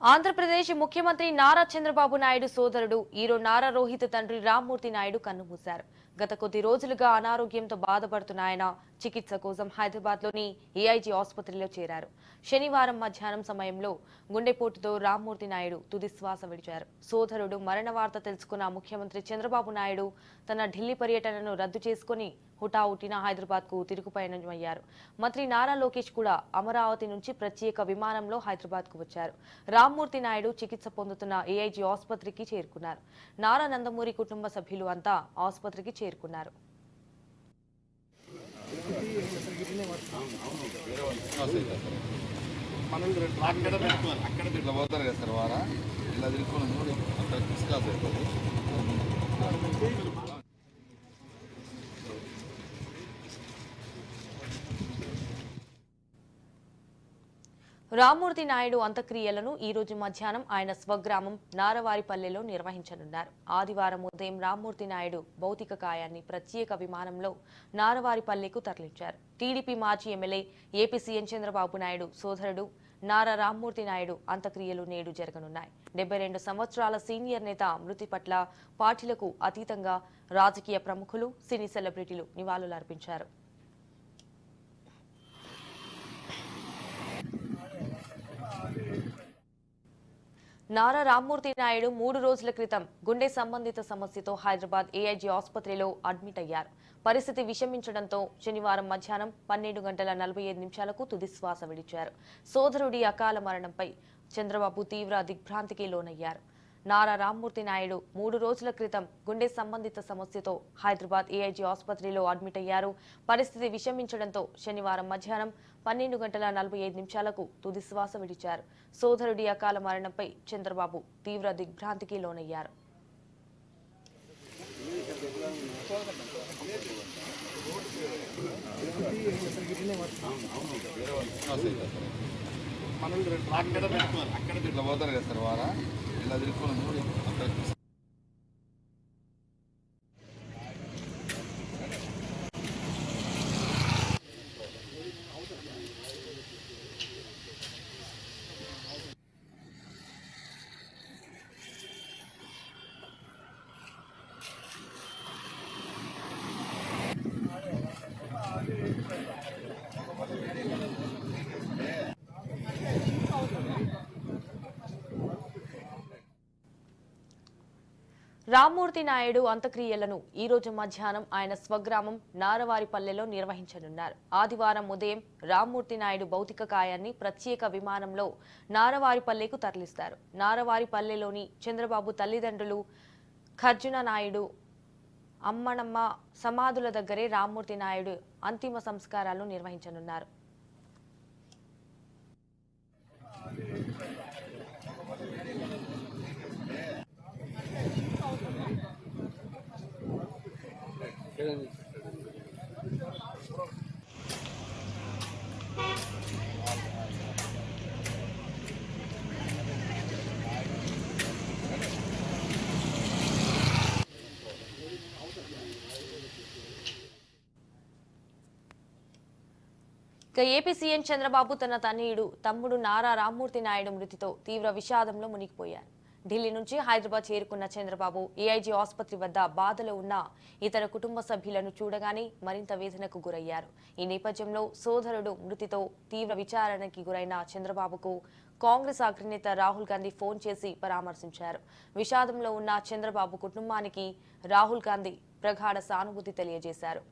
ఆంధ్రప్రదేశ్ ముఖ్యమంత్రి నారా చంద్రబాబు నాయుడు సోదరుడు ఈరో నారా రోహిత్ తండ్రి రామ్మూర్తి నాయుడు కన్నుమూశారు. గత కొద్ది రోజులుగా అనారోగ్యంతో బాధపడుతున్న ఆయన చికిత్స కోసం హైదరాబాద్లోని ఏఐజీ ఆసుపత్రిలో చేరారు. శనివారం మధ్యాహ్నం సమయంలో గుండెపోటుతో రామ్మూర్తి నాయుడు తుదిశ్వాస విడిచారు. సోదరుడు మరణ వార్త తెలుసుకున్న ముఖ్యమంత్రి చంద్రబాబు నాయుడు తన ఢిల్లీ పర్యటనను రద్దు చేసుకుని హుటాహుటిన హైదరాబాద్కు తిరుగు పయనమయ్యారు మంత్రి నారా లోకేష్ కూడా అమరావతి నుంచి ప్రత్యేక విమానంలో హైదరాబాద్కు వచ్చారు. రామ్మూర్తి నాయుడు చికిత్స పొందుతున్న ఏఐజీ ఆసుపత్రికి చేరుకున్నారు. నారా నందమూరి కుటుంబ సభ్యులు అంతా ఆసుపత్రికి చేరుకున్నారు. అక్కడ ఇట్లా పోతారు కదా సార్ వారా? ఇలా తిరుక్కొని చూడు అక్కడ డిస్కస్ రామ్మూర్తి నాయుడు అంత్యక్రియలను ఈ రోజు మధ్యాహ్నం ఆయన స్వగ్రామం నారవారిపల్లెలో నిర్వహించనున్నారు. ఆదివారం ఉదయం రామ్మూర్తి నాయుడు భౌతిక కాయాన్ని ప్రత్యేక విమానంలో నారవారిపల్లెకు తరలించారు. టీడీపీ మాజీ MLA AP CM Chandrababu Naidu సోదరుడు నారా రామ్మూర్తి నాయుడు అంత్యక్రియలు నేడు జరగనున్నాయి. డెబ్బై రెండు సంవత్సరాల సీనియర్ నేత మృతి పట్ల పార్టీలకు అతీతంగా రాజకీయ ప్రముఖులు సినీ సెలబ్రిటీలు నివాళులర్పించారు. నారా రామ్మూర్తి నాయుడు మూడు రోజుల క్రితం గుండె సంబంధిత సమస్యతో హైదరాబాద్ ఏఐజీ ఆసుపత్రిలో అడ్మిట్ అయ్యారు. పరిస్థితి విషమించడంతో శనివారం మధ్యాహ్నం పన్నెండు గంటల నలభై ఐదు నిమిషాలకు తుదిశ్వాస విడిచారు. సోదరుడి అకాల మరణంపై చంద్రబాబు తీవ్ర దిగ్భ్రాంతికి లోనయ్యారు. నారా రామ్మూర్తి నాయుడు మూడు రోజుల క్రితం గుండె సంబంధిత సమస్యతో హైదరాబాద్ ఏఐజీ ఆసుపత్రిలో అడ్మిట్ అయ్యారు. పరిస్థితి విషమించడంతో శనివారం మధ్యాహ్నం పన్నెండు గంటల నలభై ఐదు నిమిషాలకు తుదిశ్వాస విడిచారు. సోదరుడి అకాల మరణంపై చంద్రబాబు తీవ్ర దిగ్భ్రాంతికి లోనయ్యారు. అక్కడ పెట్టుకోవాలి. అక్కడ ఇట్లా పోతారు కదా సార్ వారా ఇలా తిరుక్కొని అక్కడ రామ్మూర్తి నాయుడు అంత్యక్రియలను ఈ రోజు మధ్యాహ్నం ఆయన స్వగ్రామం నారవారిపల్లెలో నిర్వహించనున్నారు. ఆదివారం ఉదయం రామ్మూర్తి నాయుడు భౌతిక కాయాన్ని ప్రత్యేక విమానంలో నారవారిపల్లెకు తరలిస్తారు. నారవారిపల్లెలోని చంద్రబాబు తల్లిదండ్రులు ఖర్జున నాయుడు అమ్మనమ్మ సమాధుల దగ్గరే రామ్మూర్తి నాయుడు అంతిమ సంస్కారాలు నిర్వహించనున్నారు. ఇక ఏపీ సీఎం చంద్రబాబు తన తనయుడు తమ్ముడు నారా రామ్మూర్తి నాయుడు మృతితో తీవ్ర విషాదంలో మునిగిపోయారు. ఢిల్లీ నుంచి హైదరాబాద్ చేరుకున్న చంద్రబాబు ఏఐజీ ఆసుపత్రి వద్ద బాధలో ఉన్న ఇతర కుటుంబ సభ్యులను చూడగానే మరింత వేదనకు గురయ్యారు. ఈ నేపథ్యంలో సోదరుడు మృతితో తీవ్ర విచారణకి గురైన చంద్రబాబుకు కాంగ్రెస్ అగ్రనేత రాహుల్ గాంధీ ఫోన్ చేసి పరామర్శించారు. విషాదంలో ఉన్న చంద్రబాబు కుటుంబానికి రాహుల్ గాంధీ ప్రగాఢ సానుభూతి తెలియజేశారు.